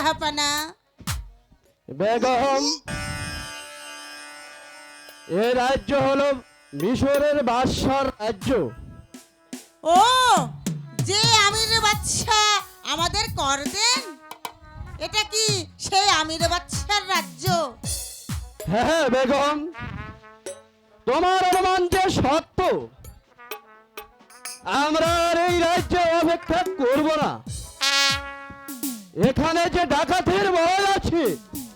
জাহাপানা বেগম এ রাজ্য হলো মিশরের বাদশার রাজ্য। ও যে আমির বাচ্চা আমাদের কর দেন? এটা কি সেই আমির বাচ্চার রাজ্য? হ্যাঁ হ্যাঁ বেগম। তোমার অনুমান যে সত্য আমরা আর এই রাজ্যে অপেক্ষা করব না। এখানে যে ডাকাতের ভয় আছে।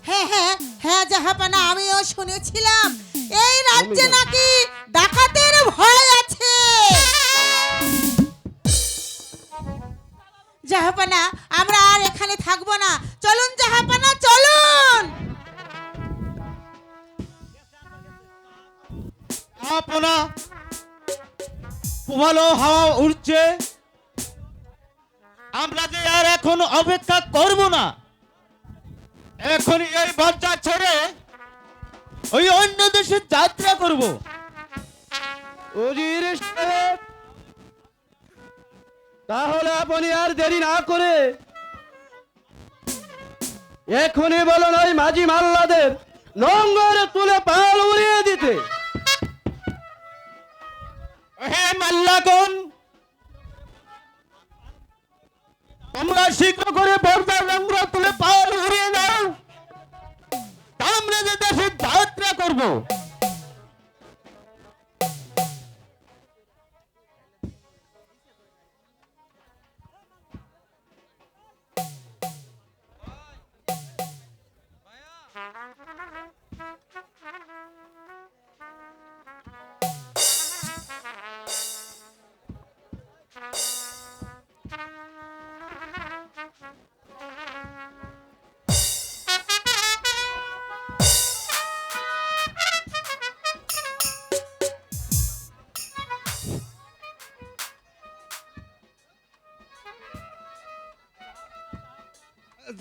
হ্যাঁ হ্যাঁ হ্যাঁ জাহাপানা আমিও শুনেছিলাম। এই রাজ্যে নাকি ডাকাতের ভয় আছে। জাহাপানা আমরা আর এখানে থাকব না। চলুন জাহাপানা চলুন। আপনা ভালো হাওয়া উঠছে আমরা যে আর এখন অপেক্ষা করব না এখন এই বাজার ছেড়ে ওই অন্য দেশে যাত্রা করব। উজির সাহেব তাহলে আপনি আর দেরি না করে এখনই বলুন ওই মাঝি মাল্লাদের নোংরে তুলে পাল উড়িয়ে দিতে। হে মাল্লাগন তোমরা শীঘ্র করে বর্দার রঙ্গ তুলে পাওয়ার উড়িয়ে দাও আমরা যে দেশে যাত্রা করব।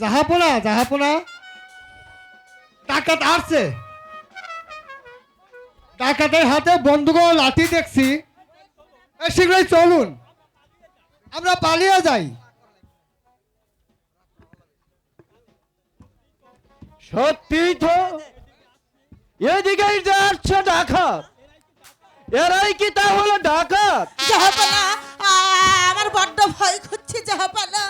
জাহাপনা জাহাপনা ডাকাত আসছে। ডাকাতের হাতে বন্দুক লাঠি দেখছি। শীঘ্রই চলুন। আমরা পালিয়ে যাই। সত্যি তো? এদিকেই যাচ্ছে ডাকাত। এরাই কি তাহলে ডাকাত? জাহাপানা আমার বড্ড ভয় করছে জাহাপানা।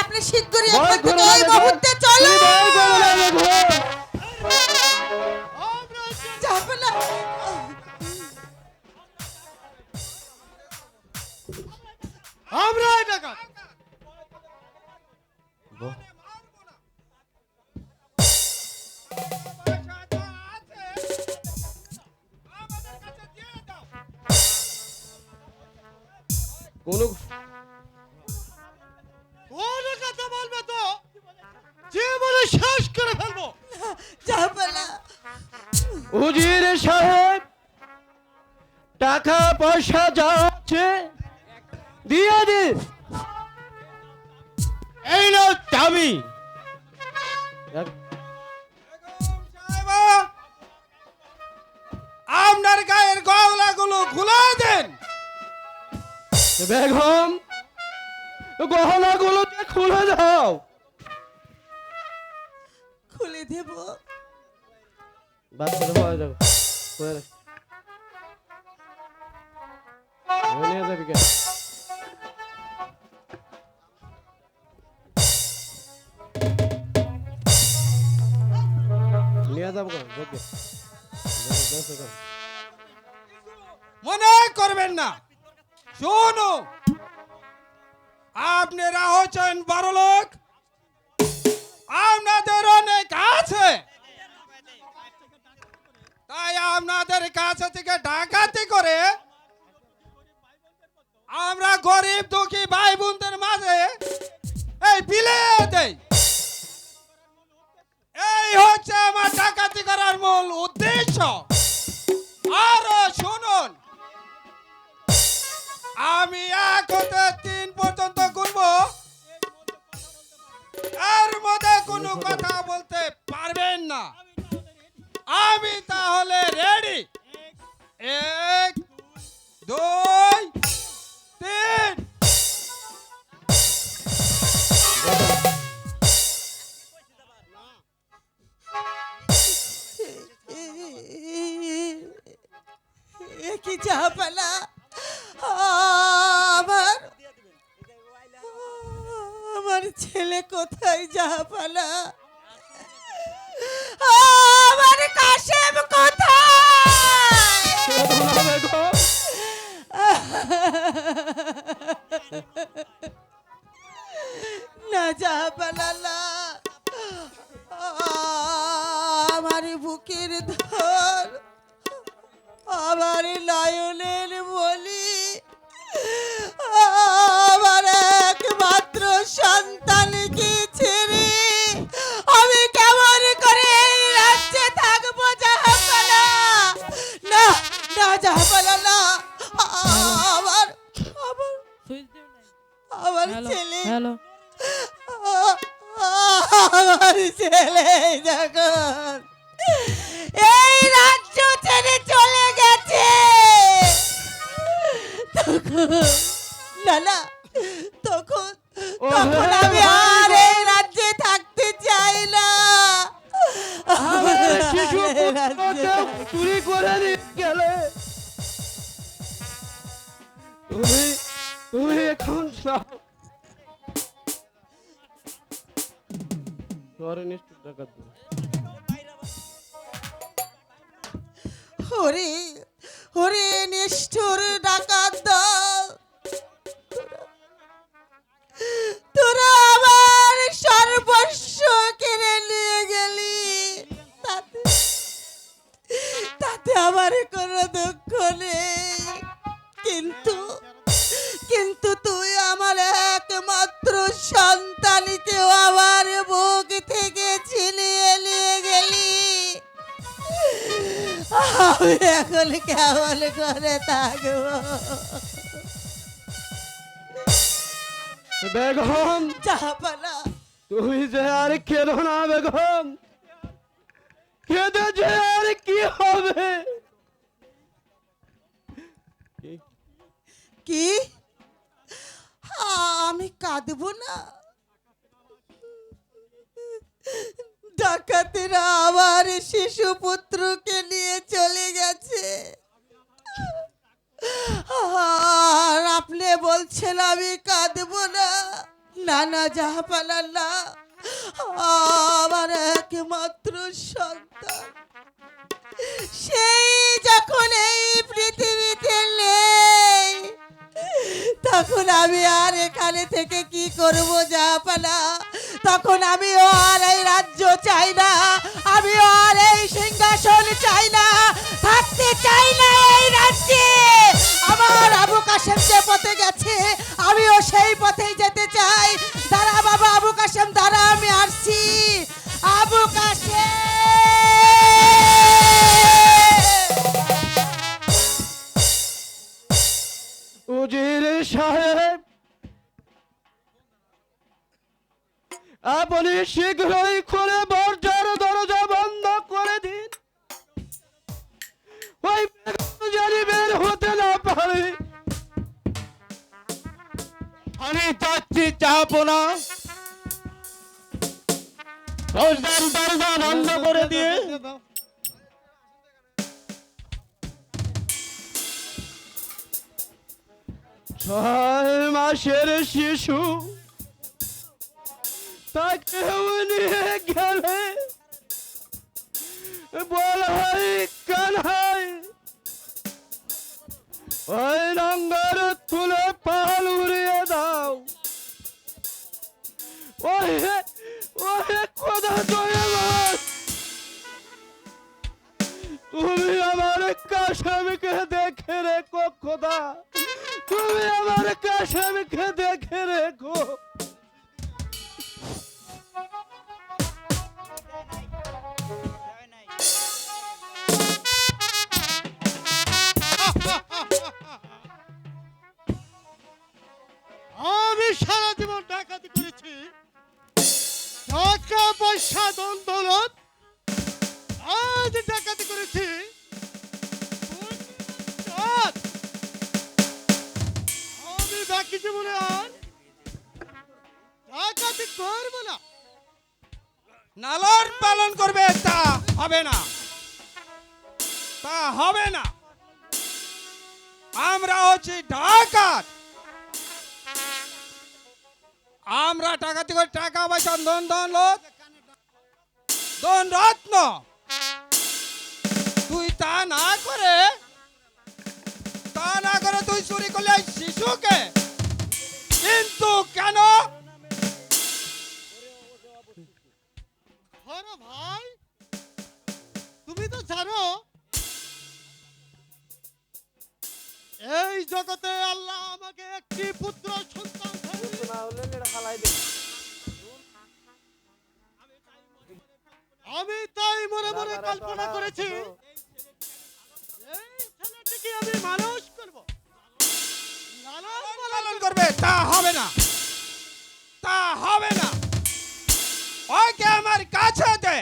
আপনি শীঘ্রই ভয় করো এই মুহূর্তে বেগম। জাহাপানা আমরা ডাকাত। কোনো কোন কথা বলবে তো? জীবনে শেষ করে ফেলব। উজির সাহেব টাকা পয়সা যা আছে দিয়ে এই নাও চাবি আপনার গায়ের গহলাগুলো খুলে দেন। বেগম গহনাগুলো খুলে দাও। খুলে দেব। বাচ্চারা যাবে নিয়ে যাবি কেন? নিয়ে যাব কেন? মনে করবেন না। শোনো। আপনারা হচ্ছেন বড় লোক। আপনাদের অনেক আছে। তাই আপনাদের কাছে থেকে ডাকাতি করে আমরা গরিব, দুঃখী ভাই বোনদের মাঝে এই বিলে দেই। এই হচ্ছে আমার ডাকাতি করার মূল উদ্দেশ্য। আর শুনুন। আমি এক হতে তিন পর্যন্ত গুনবো। এর মধ্যে কোনো কথা বলতে পারবেন না। আমি তাহলে রেডি। এক, দুই, তিন। কি জাহাপানা আমার আমার ছেলে কোথায় জাহাপানা? আমার কাশেম কোথায়? না জাহাপানা আমার বুকের ধর, আমার নয়নের বলি। সন্তানকে ছেড়ে আমি কেমন করে এই রাজ্যে থাকব জাহাপানা? না না জাহাপানা না। আমার আমার আমার ছেলে আমার ছেলে যখন এই রাজ্য ছেড়ে চলে গেছে। তখন না না তখন তখন আমি আর এই রাজ্যে থাকতে চাই না। শিশু চুরি করে নিয়ে গেলে। তুমি তুমি এখন নিশ্চয় হরে হরে নিষ্ঠুর ডাকাত দল। সর্বস্ব কেড়ে নিয়ে গেলি। তাতে তাতে আমার কোনো দুঃখ নেই। কিন্তু কিন্তু তুই আমার একমাত্র সন্তানকেও আমার বুক থেকে ছিনিয়ে নিয়ে গেলি। আমি এখন কেমন করে থাকব? বেগম! জাহাপানা তুমি যে আর কেঁদো না বেগম কেঁদে যে আর কি হবে? কি? কি? আমি কাঁদবো না? ডাকাতেরা আবার শিশু পুত্রকে নিয়ে চলে গেছে। আর আপনি বলছেন আমি কাঁদবো না। না না জাহাপানা না। আমার একমাত্র সন্তান। সেই যখন এই পৃথিবীতে নেই, তখন আমি আর এখানে থেকে কি করব জাপানা তখন আমিও আর এই রাজ্য চাই না, আমিও আর এই সিংহাসন চাই না, থাকতে চাই না এই রাজ্যে। আমার আবু কাশেম যে পথে গেছে আমিও সেই পথেই যেতে চাই। দাঁড়া বাবা, আবু কাশেম, দাঁড়া, আমি আসছি। আবু কাশেম! উজির সাহেব, আপনি শীঘ্রই খুলে বর্জার দরজা বন্ধ করে দিন। ওই জানি বের হতে না পারে আমি যাচ্ছি চাপো না। দরজা বন্ধ করে দিয়ে। ছয় মাসের শিশু তাকে নিয়ে গেলে বলাই কানহাই ওই নঙ্গর তুলে পাল উড়িয়ে দাও। ওই ওই খোদা আমার তুমি আমার কাশামিকে দেখে রেখো, খোদা। তুমি আমার কাশেমকে দেখে রেখো। দন লোক দন রত্ন। তুই তা না করে তা না করে তুই চুরি করলে শিশুকে। কিন্তু কেন? আরে ভাই তুমি তো জানো এই জগতে আল্লাহ আমাকে একটি পুত্র সন্তান দিয়েছে। আমি তাই মনে মনে কল্পনা করেছি। ছেলেটিকে আমি মানুষ করব। লালন তা হবে না। তা হবে না। ওকে আমার কাছে দে।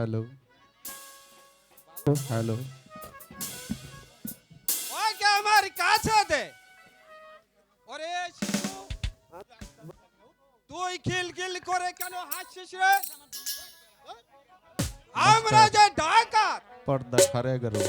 হ্যালো হ্যালো ওকে আমার কাছে দে ওরে শিশু তুই খিলখিল করে কেন হাসছিস রে আমরা যে ডাকাত পর্দা সাড়ে এগারো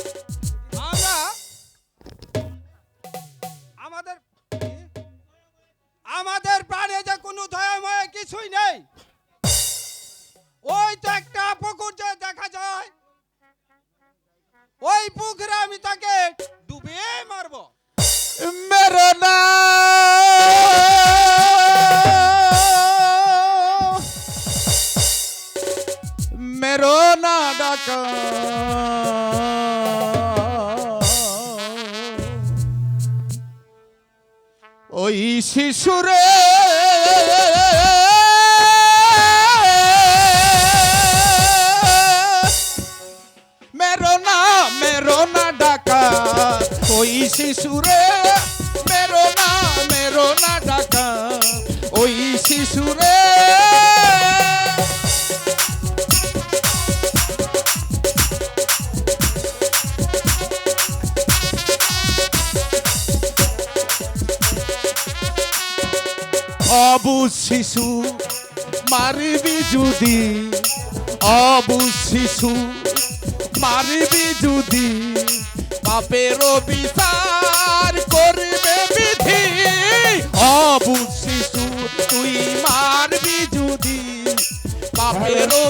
শিশুরে, মেরো না মেরো না ডাকা ওই শিশুরে। অবু শিশু মারিবি যদি অবু শিশু মারিবি যদি। পাপেরও বিচার করবে বিধি। অবু শিশু তুই মারবি যদি। পাপেরও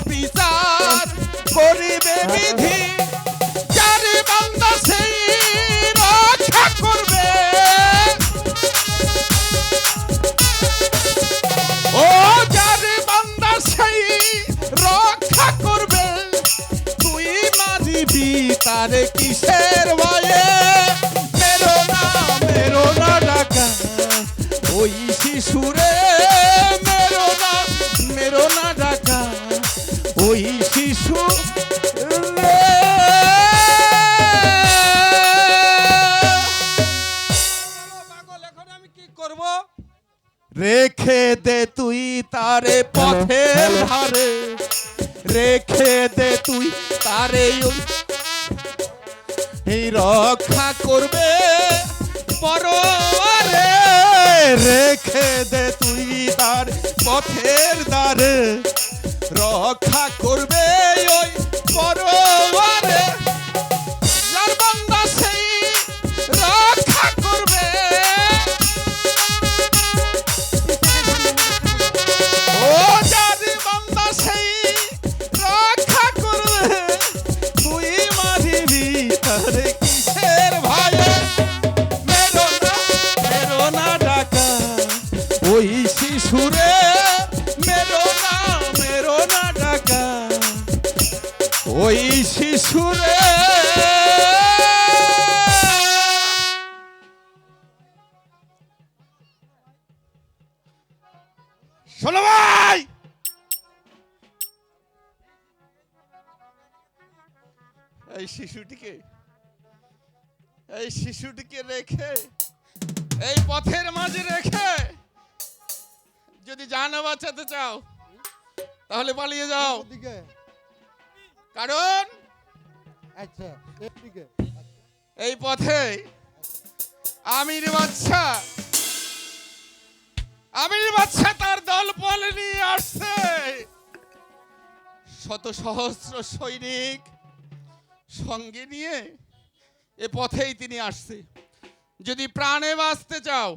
পথের দ্বারে রক্ষা করবে ওই পরবারে এই শিশুটিকে এই শিশুটিকে রেখে এই পথের মাঝে রেখে যদি জানা বাঁচাতে চাও তাহলে পালিয়ে যাও। কারণ আচ্ছা এই পথে আমির বাচ্চা আমির বাচ্চা তার দল পল নিয়ে আসছে। শত সহস্র সৈনিক সঙ্গে নিয়ে এ পথেই তিনি আসছে। যদি প্রাণে বাঁচতে চাও,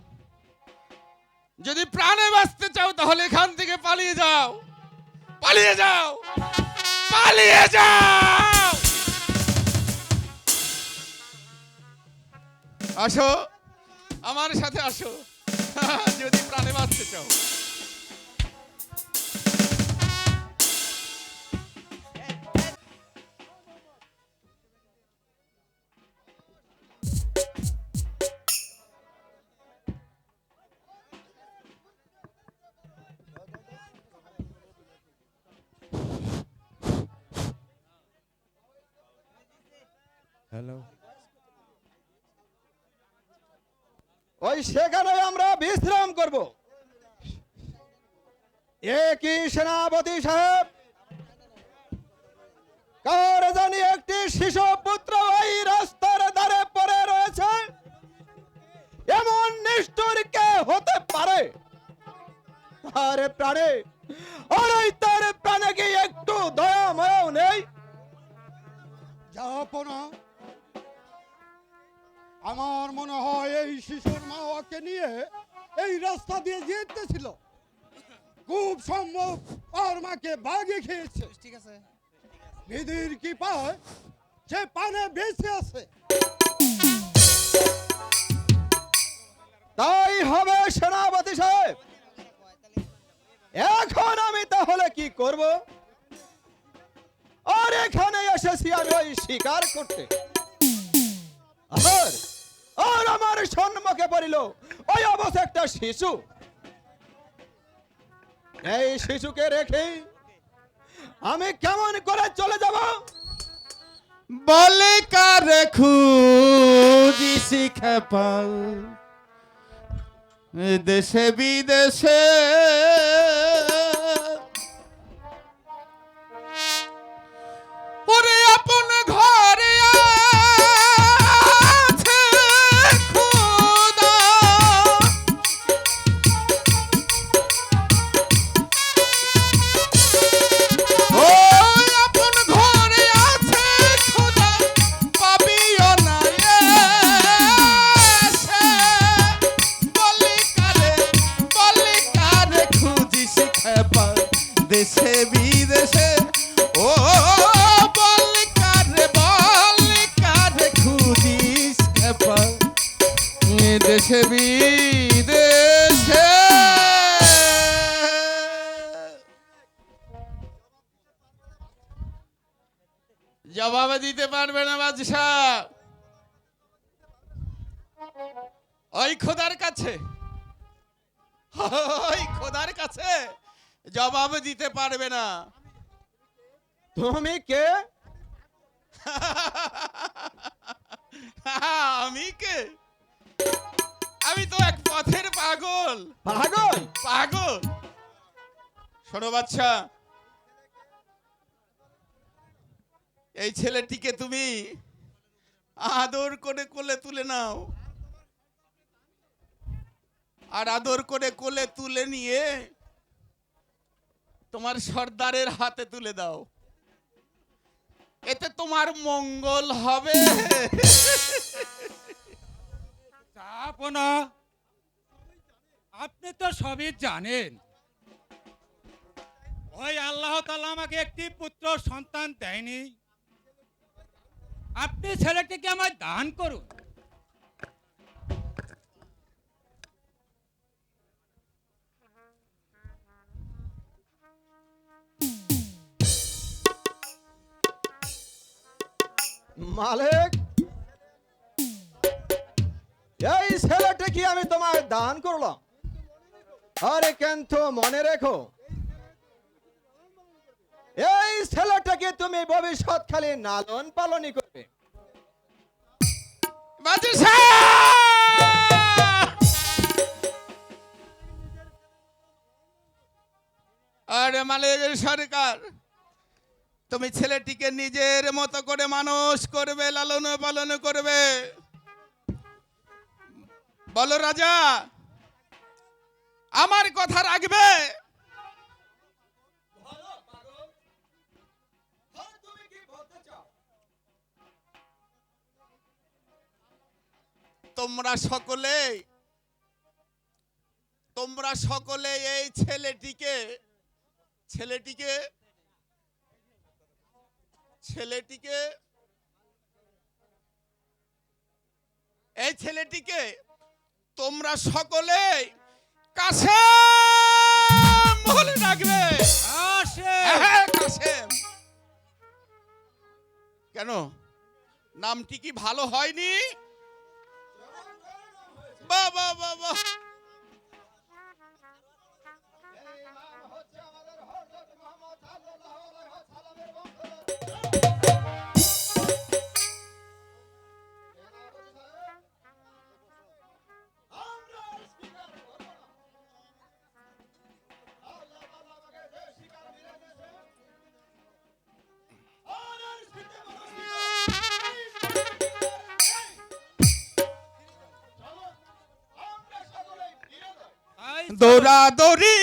যদি প্রাণে বাঁচতে চাও, তাহলে এখান থেকে পালিয়ে যাও। পালিয়ে যাও! পালিয়ে যাও! আসো, আমার সাথে আসো। যদি প্রাণে বাঁচতে চাও। হ্যালো ওই সেখানে আমরা বিশ্রাম করব। এ কি সেনাপতি সাহেব? কার জানি একটি শিশু পুত্র ওই রাস্তার ধারে পড়ে রয়েছে? এমন নিষ্ঠুর কে হতে পারে? আরে প্রাণে, আরে তার প্রাণে কি একটু দয়া মায়াও নেই যাপনা আমার মনে হয় এই শিশুর মা ওকে নিয়ে এই রাস্তা দিয়ে যেতেছিল। খুব সম্ভব ওর মাকে বাগে খেয়েছে। ঠিক আছে। নিধির কি পায় সে পানে বেঁচে আছে। তাই হবে সেনাপতি সাহেব। এখন আমি তাহলে কি করব? আর এখানে এসেছি আমি ওই শিকার করতে। আর আর আমার সম্মুখে পড়িল। ওই অবশ্য একটা শিশু। এই শিশুকে রেখে আমি কেমন করে চলে যাব? বলে কার খুঁজি শিখে পাল। দেশে বিদেশে। ওরে আপন ঘরে জবাব দিতে পারবে না। তুমি কে? আমি কে? আমি তো এক পথের পাগল। পাগল? পাগল। শোনো বাচ্চা। এই ছেলেটিকে তুমি আদর করে কোলে তুলে নাও। আর আদর করে কোলে তুলে নিয়ে তোমার সর্দারের হাতে তুলে দাও। এতে তোমার মঙ্গল হবে। আপনা আপনি তো সবই জানেন। ওই আল্লাহ তাআলা আমাকে একটি পুত্র সন্তান দেয়নি। আপনি ছেলেটিকে আমায় দান করুন। মালিক। এই ছেলেটা কি আমি তোমার দান করলাম? আরে কিন্তু মনে রেখো। এই ছেলেটাকে তুমি ভবিষ্যৎ খালি লালন পালনই করবে। আরে মালিক সরকার। তুমি ছেলেটিকে নিজের মতো করে মানুষ করবে, লালন পালন করবে। বলো রাজা, আমার কথা রাখবে? তোমরা সকলে তোমরা সকলে এই ছেলেটিকে ছেলেটিকে ছেলেটিকে এই ছেলেটিকে তোমরা সকলে কাছে ডাকবে। আসে। হ্যাঁ, কেন? নামটি কি ভালো হয়নি? বাবা বাবা দৌড়া দৌড়ি